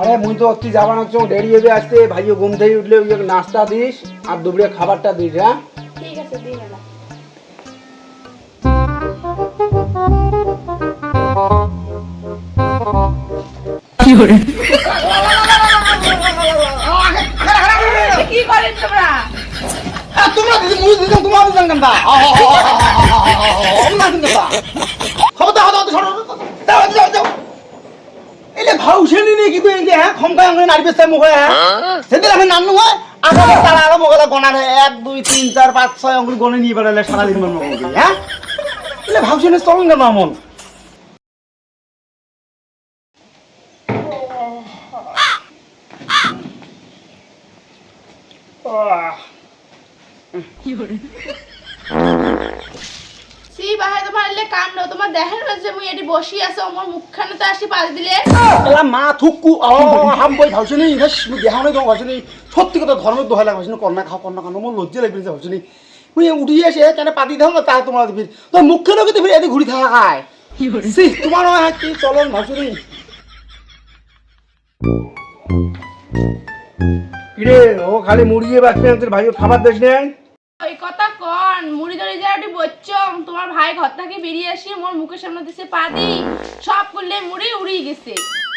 আরে মুই তো অতি যাবানো চো দেরি হবে আসতে ভাইও ঘুম থেকে উঠলে ওই নাস্তা দিস আর দুপুরে খাবারটা দিস হ্যাঁ ঠিক আছে দিই না কি করে তোমরা তোমরা দিদি তোমার দিদি কেন দা এলে ভাউছেনি নি কিন্তু এই যে হ্যাঁ খমকা আঙুলে নাড়ি বেসতে মুখে হ্যাঁ। সেদিন আমি নাম নয় আগে তারা আলো মোগলা গনার এক দুই তিন চার পাঁচ ছয় আঙুল গনে নিয়ে বেড়ালে সারাদিন মন মন হ্যাঁ? এলে ভাউছেনি চলুন কেন আমন সি বাহাই তোমার এলে কাণ্ড তোমার দেখেন না যে মুই এটি বসি আছে আমার মুখখানে তো আসি পাল দিলে। এলা মা থুকু আ হাম বই ভাবছিনি মুই নাই ভাবছিনি সত্যি কথা ধর্মের দোহাই লাগা ভাবছিনি কন্যা খাও কন্যা খাও মোর লজ্জা লাগবে যে ভাবছিনি মুই উঠি এসে কেন পাতি দাও না তা তোমরা দিবি। তো মুখে লোকে দিবি এদি ঘুরি থাকা খায়। সি তোমার হয় কি চলন ভাবছিনি কিরে ও খালি মুড়িয়ে বাঁচবে তোর ভাইও খাবার দেশ নেই? ওই কথা কন মুড়ি ধরে যে একটি বচ্চম তোমার ভাই ঘর থেকে বেরিয়ে আসি মোর মুখের সামনে দিছে পা দি সব করলে মুড়ি উড়িয়ে গেছে।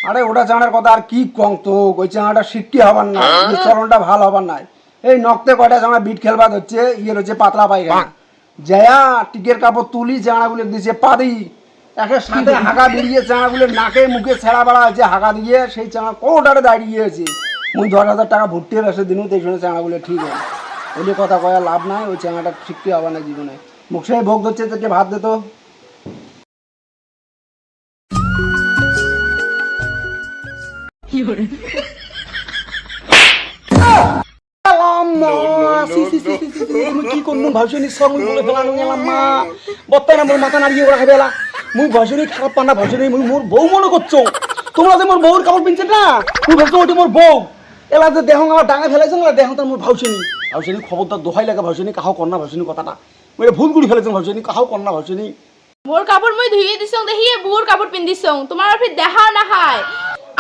আরে ওটা জানার কথা আর কি কং তো ওই চাঙাটা সিটকি হবার না এই চলনটা ভালো হবার নাই। এই নক্তে কয়টা চাঙা বিট খেলবাদ হচ্ছে ইয়ের হচ্ছে পাতলা পায়খানা। জয়া টিকের কাপড় তুলি চাঙাগুলো দিছে পাদি একটা সাথে হাগা বেরিয়ে চাঙাগুলো নাকে মুখে ছেঁড়া বেড়া আছে হাগা দিয়ে সেই চাঙা কোটারে দাঁড়িয়ে আছে। মুই দশ হাজার টাকা ভর্তি বেসে দিনু তো এই সময় চাঙাগুলো ঠিক হয় ওই কথা কয়া লাভ নাই ওই চাঙাটা সিটকি হবার না জীবনে। মুখ ভোগ ধরছে তোকে ভাত দে তো। কি বলে? ফেলানো গেলাম মা। মোর মাথা নাড়িয়ে ওরা খাবে মুই ভাবছনি খারাপ পান্না ভাবছনি মুই মোর বউ মনে করছ। তোমরা যে মোর বউর কাপড় পিনছে না মুই ভাবছ ওটি মোর বউ। এলা যে দেহ আমার ডাঙে ফেলাইছে না দেহ তার মোর ভাবছনি ভাবছনি খবরদার দোহাই লাগে ভাবছনি কাহাও কন্যা ভাবছনি কথাটা মই ভুল করে ফেলেছেন ভাবছনি কাহাও কন্যা ভাবছনি মোর কাপড় মই ধুইয়ে দিছং দেখিয়ে বুর কাপড় পিন্দিছং তোমার আর দেখা না হয়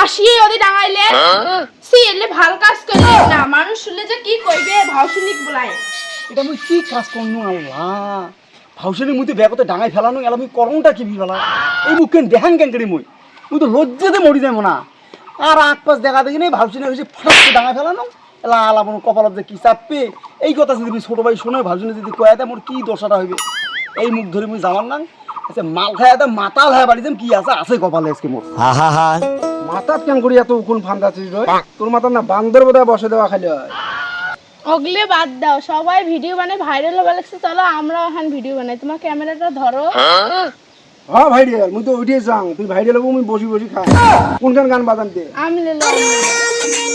আসিয়ে ওদি ডাঙাইলে সি এলে ভালো কাজ করলে না মানুষ শুনলে যে কি কইবে ভাউসুনিক বলাই। এটা মুই কি কাজ করনু আল্লাহ ভাবছনি মুই তো ব্যাগতে ডাঙাই ফেলানো এলা মুই করংটা কি ফেলা এই মুখ কেন দেখান কেন করি মুই? মুই তো লজ্জাতে মরি যাব না আর আগ পাশ দেখা দেখি নেই ভাবছিনি হয়েছে ফটাক ডাঙাই ফেলানো এলা আলা মনে কপালত যে কি চাপবে? এই কথা যদি ছোট ভাই শোনে ভাবছিনি যদি কয়া দেয় মোর কি দশাটা হইবে? এই মুখ ধরে মুই যাবার না। আচ্ছা মাল খাই এত মাতাল হয়ে বাড়ি কি আছে? আছে কপালে আজকে মোর। মাথাত কেন করি এত উকুন ফান্দাছিস রে তোর মাথার না বান্দর বোধহয় বসে দেওয়া খালি হয়। ওগলে বাদ দাও সবাই ভিডিও বানায় ভাইরাল হয়ে লাগছে চলো আমরাও এখন ভিডিও বানাই। তোমার ক্যামেরাটা ধরো। হ্যাঁ ভাইরিয়াল মুই তো উঠে যাং। তুই ভাইরিয়াল হব মুই বসি বসি খাই। কোনখান গান বাজান দে? আমি লেলো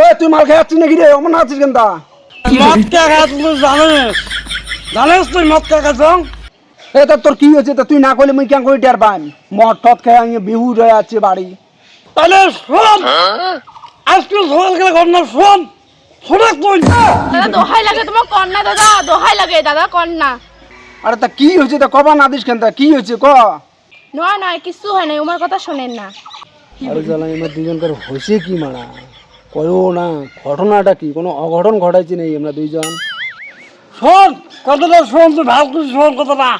ও তুই মাল খাই নাকি রে? অমন আছিস কেন তা? মদ কে খাস তুই জানিস। জানিস তুই মদ কে খাস এ তা তোর কি হয়েছে? তা তুই না করলে মুই কেন করে টের পাই মদ টদ খাই আমি বিহু রয়ে আছে বাড়ি। তাহলে শোন। আজকে সকাল গেলে ঘটনা শোন। শোনা তুই দাদা দোহাই লাগে তোমার কন্যা দাদা। দোহাই লাগে দাদা কন্যা। আরে তা কি হয়েছে? তা কবা না দিস কেন তা? কি হয়েছে? ক? নয় নয় কিছু হয় না উমার কথা শোনেন না। আরে জ্বালা আমার দুজনকার হয়েছে কি মারা? কয়ও না, ঘটনাটা কি? কোনো অঘটন ঘটাইছে নেই আমরা দুইজন? শোন কথাটা শোন, তুই ভালো করে শোন কথাটা।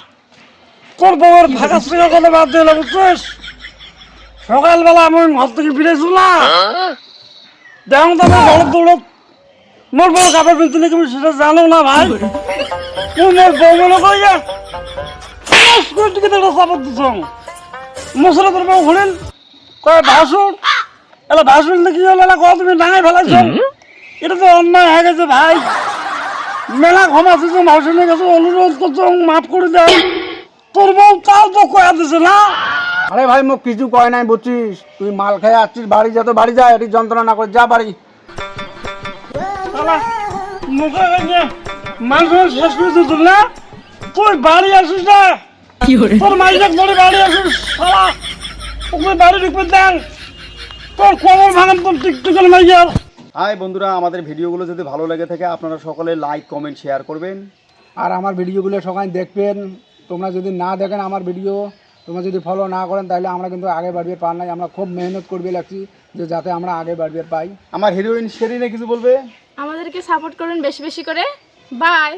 তোর বউয়ের ফাঁকা ছিল কথা বাদ দিলে বুঝছিস? সকালবেলা আমি ঘর থেকে ফিরেছি না। দেখুন তো আমার ঘর দৌড়ত মোর বউ কাপড় পিনতে নাকি তুমি সেটা জানো না ভাই। তুই মোর বউ মনে করি যা চাপত দিছ। মশলা তোর বউ শুনিল কয়, ভাসুর এলা ভাসুর নাকি হলো? এলা কয় তুমি ডাঙাই ফেলাইছ? এটা তো অন্যায় হয়ে গেছে ভাই। মেলা ক্ষমা চেয়েছে মাউসিনের কাছে অনুরোধ করছ মাফ করে দাও তোর বউ তাও তো কয়া দিছে না? আরে ভাই মোক কিছু কয় নাই বুঝছিস? তুই মাল খেয়ে আসছিস বাড়ি যা তো বাড়ি যা এটি যন্ত্রণা না করে যা বাড়ি। শালা মুখে মাংস শেষ করে দিত না? তুই বাড়ি আসিস না? তোর মাইজাক ধরে বাড়ি আসিস শালা। ওকে বাড়ি ঢুকবে দেন তোর কোমর ভাঙান তোর টিকটিকের মাইজার হাই বন্ধুরা আমাদের ভিডিওগুলো যদি ভালো লেগে থাকে আপনারা সকলে লাইক কমেন্ট শেয়ার করবেন। আর আমার ভিডিওগুলো সবাই দেখবেন। তোমরা যদি না দেখেন আমার ভিডিও তোমরা যদি ফলো না করেন তাহলে আমরা কিন্তু আগে বাড়বে পার নাই। আমরা খুব মেহনত করবে লাগছি যে যাতে আমরা আগে বাড়বে পাই। আমার হিরোইন শেরিনে কিছু বলবে? আমাদেরকে সাপোর্ট করুন বেশি বেশি করে। বাই